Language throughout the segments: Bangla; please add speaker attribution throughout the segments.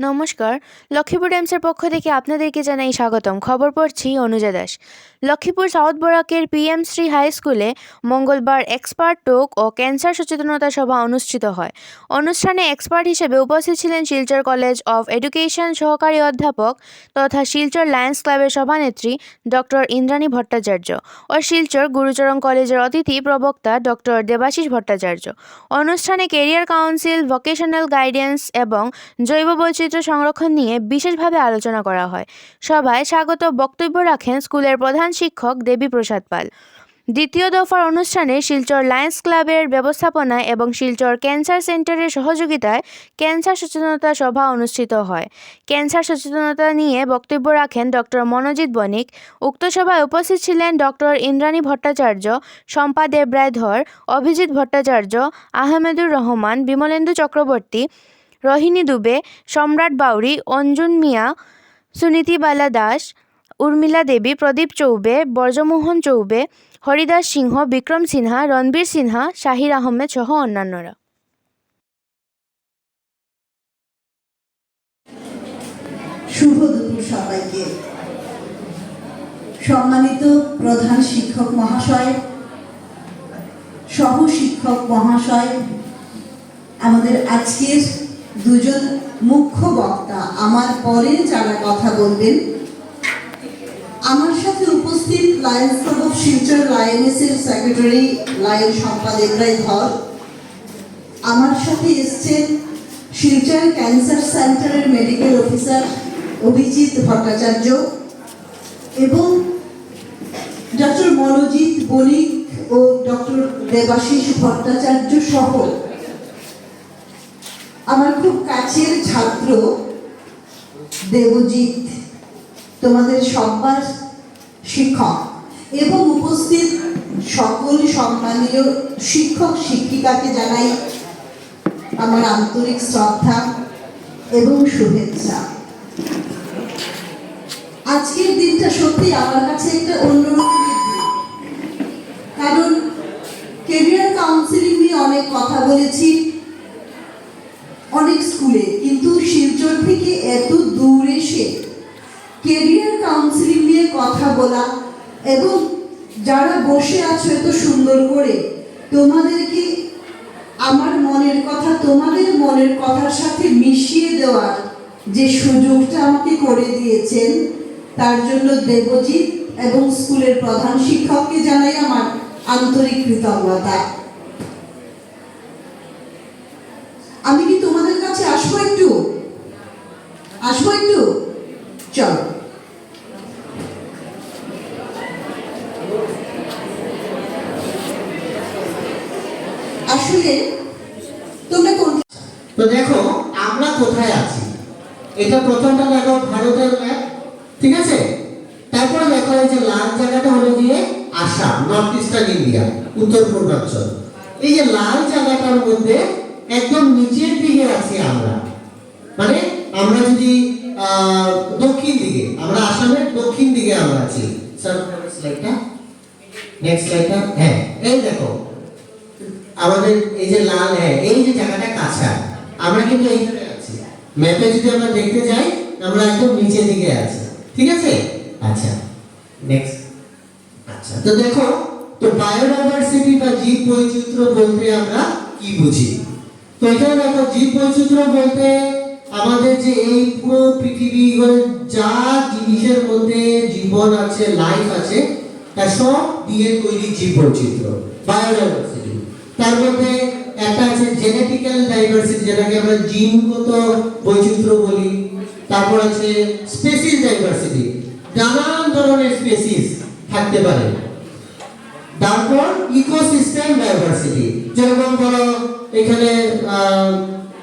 Speaker 1: নমস্কার। লক্ষ্মীপুর টাইমসের পক্ষ থেকে আপনাদেরকে জানাই স্বাগতম। খবর পড়ছি অনুজা দাস। লক্ষ্মীপুর সাউথ বরাকের পিএম শ্রী হাই স্কুলে মঙ্গলবার এক্সপার্ট টোক ও ক্যান্সার সচেতনতা সভা অনুষ্ঠিত হয়। অনুষ্ঠানে এক্সপার্ট হিসেবে উপস্থিত ছিলেন শিলচর কলেজ অফ এডুকেশন সহকারী অধ্যাপক তথা শিলচর লায়ন্স ক্লাবের সভানেত্রী ডক্টর ইন্দ্রাণী ভট্টাচার্য ও শিলচর গুরুচরণ কলেজের অতিথি প্রবক্তা ডক্টর দেবাশিস ভট্টাচার্য। অনুষ্ঠানে কেরিয়ার কাউন্সিল ভোকেশনাল গাইডেন্স এবং জৈব বৈচিত্র্য সংরক্ষণ নিয়ে বিশেষভাবে আলোচনা করা হয়। সভায় স্বাগত বক্তব্য রাখেন স্কুলের প্রধান শিক্ষক দেবী প্রসাদ পাল। দ্বিতীয় দফার অনুষ্ঠানে শিলচর লায়ন্স ক্লাবের ব্যবস্থাপনায় এবং শিলচর ক্যান্সার সেন্টারের সহযোগিতায় ক্যান্সার সচেতনতা সভা অনুষ্ঠিত হয়। ক্যান্সার সচেতনতা নিয়ে বক্তব্য রাখেন ডক্টর মনোজিৎ বণিক। উক্ত সভায় উপস্থিত ছিলেন ডক্টর ইন্দ্রাণী ভট্টাচার্য শম্পা দেবরায় ধর অভিজিৎ ভট্টাচার্য, আহমেদুর রহমান, বিমলেন্দু চক্রবর্তী রোহিণী দুবে, সম্রাট বাউরি অঞ্জুন মিয়া সুনীতিবালা দাস, উর্মিলা দেবী, প্রদীপ চৌবে ব্রজমোহন চৌবে, হরিদাস সিংহ, বিক্রম সিনহা, রণবীর সিনহা, শাহির আহমেদ সহ অন্যান্যরা।
Speaker 2: শুভ দুপুর সবাইকে। সম্মানিত প্রধান শিক্ষক মহাশয় সহ শিক্ষক মহাশয়, আমাদের আজকের দুজন মুখ্য বক্তা আমার পরে যারা কথা বলবেন, আমার সাথে উপস্থিত লায়ন্স ক্লাব অফ শিলচর লায়নেসের সেক্রেটারি লায়ন সম্পাদক রায় ধর আমার সাথে এসছেন শিলচর ক্যান্সার সেন্টারের মেডিকেল অফিসার অভিজিৎ ভট্টাচার্য এবং ডক্টর মনোজিৎ বণিক ও ডক্টর দেবাশিস ভট্টাচার্য সহ। আমার খুব কাছের ছাত্র দেবজিৎ, তোমাদের সবার শিক্ষক এবং উপস্থিত সকল সম্মানীয় শিক্ষক শিক্ষিকাকে জানাই আমার আন্তরিক শ্রদ্ধা এবং শুভেচ্ছা। আজকের দিনটা সত্যি আমার কাছে একটা অন্যরকম কারণ কেরিয়ার কাউন্সিলিং নিয়ে অনেক কথা বলেছি। নিয়ে কথা বলা এবং যারা বসে আছো এত সুন্দর করে তোমাদেরকে আমার মনের কথা, তোমাদের মনের কথার সাথে মিশিয়ে দেওয়ার যে সুযোগটা আমাকে করে দিয়েছেন, তার জন্য দেবজিৎ এবং স্কুলের প্রধান শিক্ষককে জানাই আমার আন্তরিক কৃতজ্ঞতা। আমি কি তোমাদের কাছে আসব একটু? আসব একটু? চলো।
Speaker 3: তো দেখো, আমরা কোথায় আছি? এটা প্রথমটা দেখো, ভারতের ম্যাপ ঠিক আছে? তারপরে দেখো এই যে লাল জায়গাটা হলো গিয়ে আসাম নর্থ ইস্টার্ন ইন্ডিয়া উত্তর পূর্বাঞ্চল। এই যে লাল জায়গাটার মধ্যে একদম নিচের দিকে আছি আমরা। মানে আমরা যদি দক্ষিণ দিকে, আমরা আসামের দক্ষিণ দিকে আমরা আছি। স্যার স্লাইডটা নেক্সট স্লাইডটা হ্যাঁ এই দেখো আমাদের এই যে লাল হ্যাঁ এই যে জায়গাটা কাঁচা, আমরা কিন্তু এইখানে আছি। ম্যাপে যদি আমরা দেখতে যাই, আমরা একদম নিচের দিকে আছি। ঠিক আছে? আচ্ছা নেক্সট আচ্ছা তো দেখো, তো বায়োডাইভার্সিটি বা জীব বৈচিত্র্য বলতে আমরা কি বুঝি? তো এখানে দেখো, জীব বৈচিত্র্য বলতে আমাদের যে এই পুরো পৃথিবী যা জিনিসের মধ্যে জীবন আছে লাইফ আছে, তা সব দিয়ে তৈরি জীব বৈচিত্র্য বায়োডাইভার্সিটি তার মধ্যে একটা আছে জেনেটিক্যাল ডাইভার্সিটি যেটাকে আমরা জিনগত বৈচিত্র্য বলি। তারপর আছে স্পেসিস ডাইভার্সিটি নানান ধরনের স্পেসিস থাকতে পারে। তারপর ইকোসিস্টেম ডাইভার্সিটি যেরকম ধরো, এখানে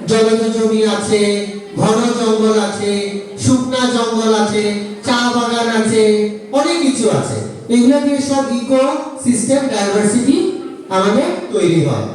Speaker 3: জলজ জমি আছে, ঘন জঙ্গল আছে, শুকনা জঙ্গল আছে, চা বাগান আছে, অনেক কিছু আছে। এগুলো দিয়ে সব ইকো সিস্টেম ডাইভার্সিটি আমাদের তৈরি হয়